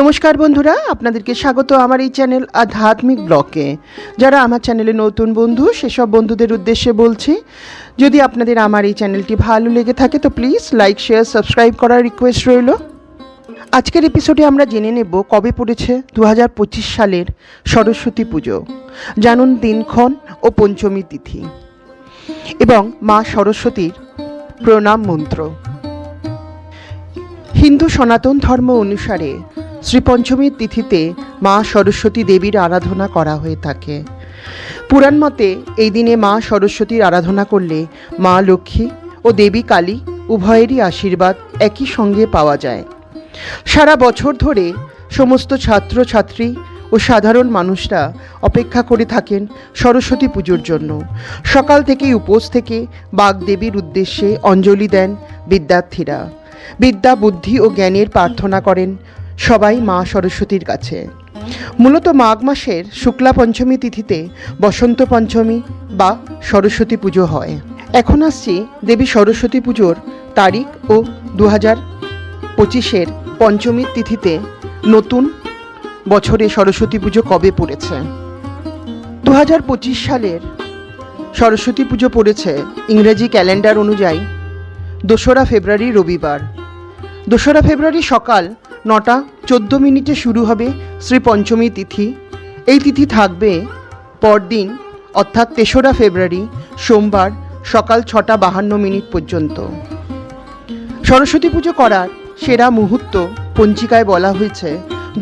নমস্কার বন্ধুরা, আপনাদেরকে স্বাগত আমার এই চ্যানেল আধ্যাত্মিক ব্লকে। যারা আমার চ্যানেলে নতুন বন্ধু, সেসব বন্ধুদের উদ্দেশ্যে বলছি, যদি আপনাদের আমার এই চ্যানেলটি ভালো লেগে থাকে, তো প্লিজ লাইক, শেয়ার, সাবস্ক্রাইব করার রিকোয়েস্ট রইল। আজকের এপিসোডে আমরা জেনে নেব কবে পড়েছে দু হাজার পঁচিশ সালের সরস্বতী পুজো। জানুন দিনক্ষণ ও পঞ্চমী তিথি। এবং মা সরস্বতীর প্রণাম মন্ত্র। হিন্দু সনাতন ধর্ম অনুসারে শ্রীপঞ্চমীর তিথিতে মা সরস্বতী দেবীর আরাধনা করা হয়ে থাকে। পুরাণ মতে এই দিনে মা সরস্বতীর আরাধনা করলে মা লক্ষ্মী ও দেবী কালী উভয়েরই আশীর্বাদ একই সঙ্গে পাওয়া যায়। সারা বছর ধরে সমস্ত ছাত্রছাত্রী ও সাধারণ মানুষরা অপেক্ষা করে থাকেন সরস্বতী পুজোর জন্য। সকাল থেকেই উপোস থেকে বাগদেবীর উদ্দেশ্যে অঞ্জলি দেন বিদ্যার্থীরা। বিদ্যা, বুদ্ধি ও জ্ঞানের প্রার্থনা করেন সবাই মা সরস্বতীর কাছে। মূলত মাঘ মাসের শুক্লা পঞ্চমী তিথিতে বসন্ত পঞ্চমী বা সরস্বতী পুজো হয়। এখন আসছি দেবী সরস্বতী পুজোর তারিখ ও দু হাজার পঁচিশের পঞ্চমীর তিথিতে নতুন বছরে সরস্বতী পুজো কবে পড়েছে? দু হাজার পঁচিশ সালের সরস্বতী পুজো পড়েছে ইংরেজি ক্যালেন্ডার অনুযায়ী দোসরা ফেব্রুয়ারি রবিবার। দোসরা ফেব্রুয়ারি সকাল নটা চোদ্দ মিনিটে শুরু হবে শ্রী পঞ্চমী তিথি। এই তিথি থাকবে পরদিন, অর্থাৎ তেসরা ফেব্রুয়ারি, সোমবার সকাল ছটা বাহান্ন মিনিট পর্যন্ত। সরস্বতী পুজো করার সেরা মুহূর্ত পঞ্জিকায় বলা হয়েছে,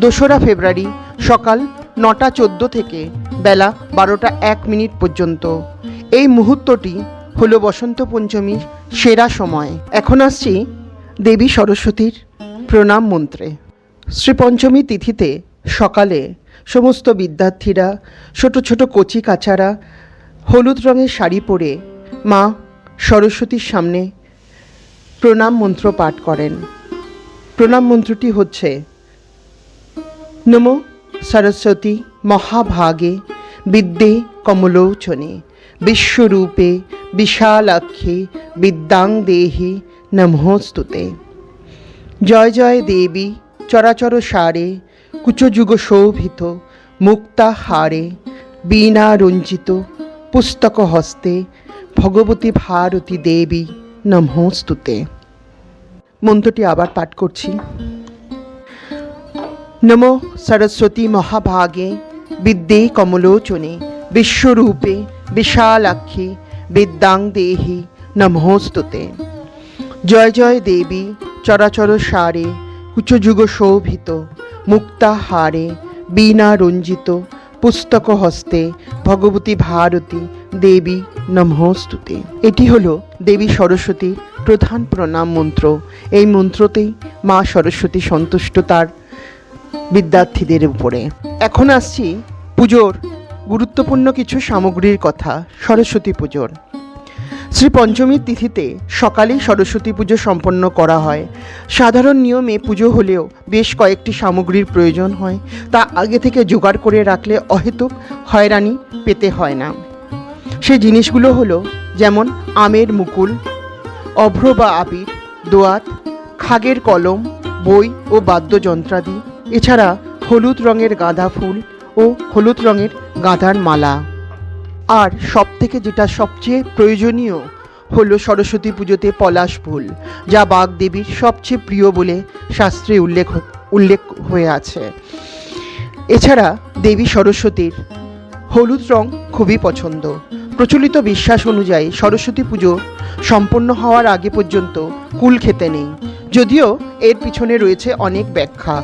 দোসরা ফেব্রুয়ারি সকাল নটা চোদ্দ থেকে বেলা বারোটা এক মিনিট পর্যন্ত। এই মুহূর্তটি হলো বসন্ত পঞ্চমীর সেরা সময়। এখন আসছি দেবী সরস্বতীর প্রণাম মন্ত্রে। শ্রীপঞ্চমী তিথিতে সকালে সমস্ত বিদ্যার্থীরা, ছোট ছোট কচি কাচারা হলুদ রঙের শাড়ি পরে মা সরস্বতীর সামনে প্রণাম মন্ত্র পাঠ করেন। প্রণাম মন্ত্রটি হচ্ছে, নম সরস্বতী মহাভাগে বিদ্যে কমলোচনে, বিশ্বরূপে বিশালাক্ষে বিদ্যাং দেহি নমস্তুতে জয় জয় দেবী, চরাচর সারে, কুচযুগ শোভিত, মুক্তা হারে, বীণা রঞ্জিত, পুস্তক হস্তে, ভগবতী ভারতী দেবী নমস্তুতে মন্ত্রটি আবার পাঠ করছি। নম সরস্বতী মহাভাগে বিদ্যে কমলোচনে, বিশ্বরূপে বিশালাক্ষী বিদ্যাং দেহি নমস্তুতে জয় জয় দেবী, চরাচর সারে, কুচযুগ শোভিত, মুক্তা হারে, বীণা রঞ্জিত, পুস্তক হস্তে, ভগবতী ভারতী, দেবী নমস্তুতে। এটি হলো দেবী সরস্বতীর প্রধান প্রণাম মন্ত্র। এই মন্ত্রতেই মা সরস্বতী সন্তুষ্ট তার বিদ্যার্থীদের উপরে। এখন আসছি পুজোর গুরুত্বপূর্ণ কিছু সামগ্রীর কথা, সরস্বতী পুজোর। শ্রী পঞ্চমীর তিথিতে সকালেই সরস্বতী পুজো সম্পন্ন করা হয়। সাধারণ নিয়মে পুজো হলেও বেশ কয়েকটি সামগ্রীর প্রয়োজন হয়, তা আগে থেকে জোগাড় করে রাখলে অহেতুক হয়রানি পেতে হয় না। সে জিনিসগুলো হলো, যেমন আমের মুকুল, অভ্র বা আবির, দোয়াত, খাগের কলম, বই ও বাদ্যযন্ত্রাদি। এছাড়া হলুদ রঙের গাঁদা ফুল ও হলুদ রঙের গাঁদার মালা। আর সব থেকে যেটা সবচেয়ে প্রয়োজনীয় হলো সরস্বতী পুজোতে পলাশ ফুল, যা বাগদেবীর সবচেয়ে প্রিয় বলে শাস্ত্রে উল্লেখ উল্লেখ হয়ে আছে। এছাড়া দেবী সরস্বতীর হলুদ রং খুবই পছন্দ। প্রচলিত বিশ্বাস অনুযায়ী সরস্বতী পুজো সম্পন্ন হওয়ার আগে পর্যন্ত কুল খেতে নেই, যদিও এর পিছনে রয়েছে অনেক ব্যাখ্যা।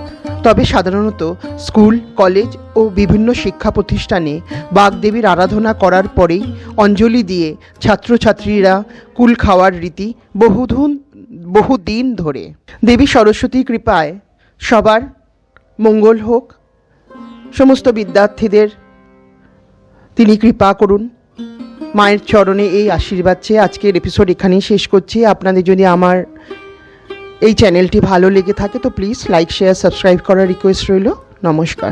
তবে সাধারণত স্কুল, কলেজ ও বিভিন্ন শিক্ষা প্রতিষ্ঠানে বাগদেবীর আরাধনা করার পরেই অঞ্জলি দিয়ে ছাত্রছাত্রীরা কুল খাওয়ার রীতি বহুদিন বহুদিন ধরে। দেবী সরস্বতীর কৃপায় সবার মঙ্গল হোক। সমস্ত বিদ্যার্থীদের তিনি কৃপা করুন। মায়ের চরণে এই আশীর্বাদ চেয়ে আজকের এপিসোড এখানেই শেষ করছি। আপনাদের যদি আমার এই চ্যানেলটি ভালো লেগে থাকে তো প্লিজ লাইক শেয়ার সাবস্ক্রাইব করার রিকোয়েস্ট রইল। নমস্কার।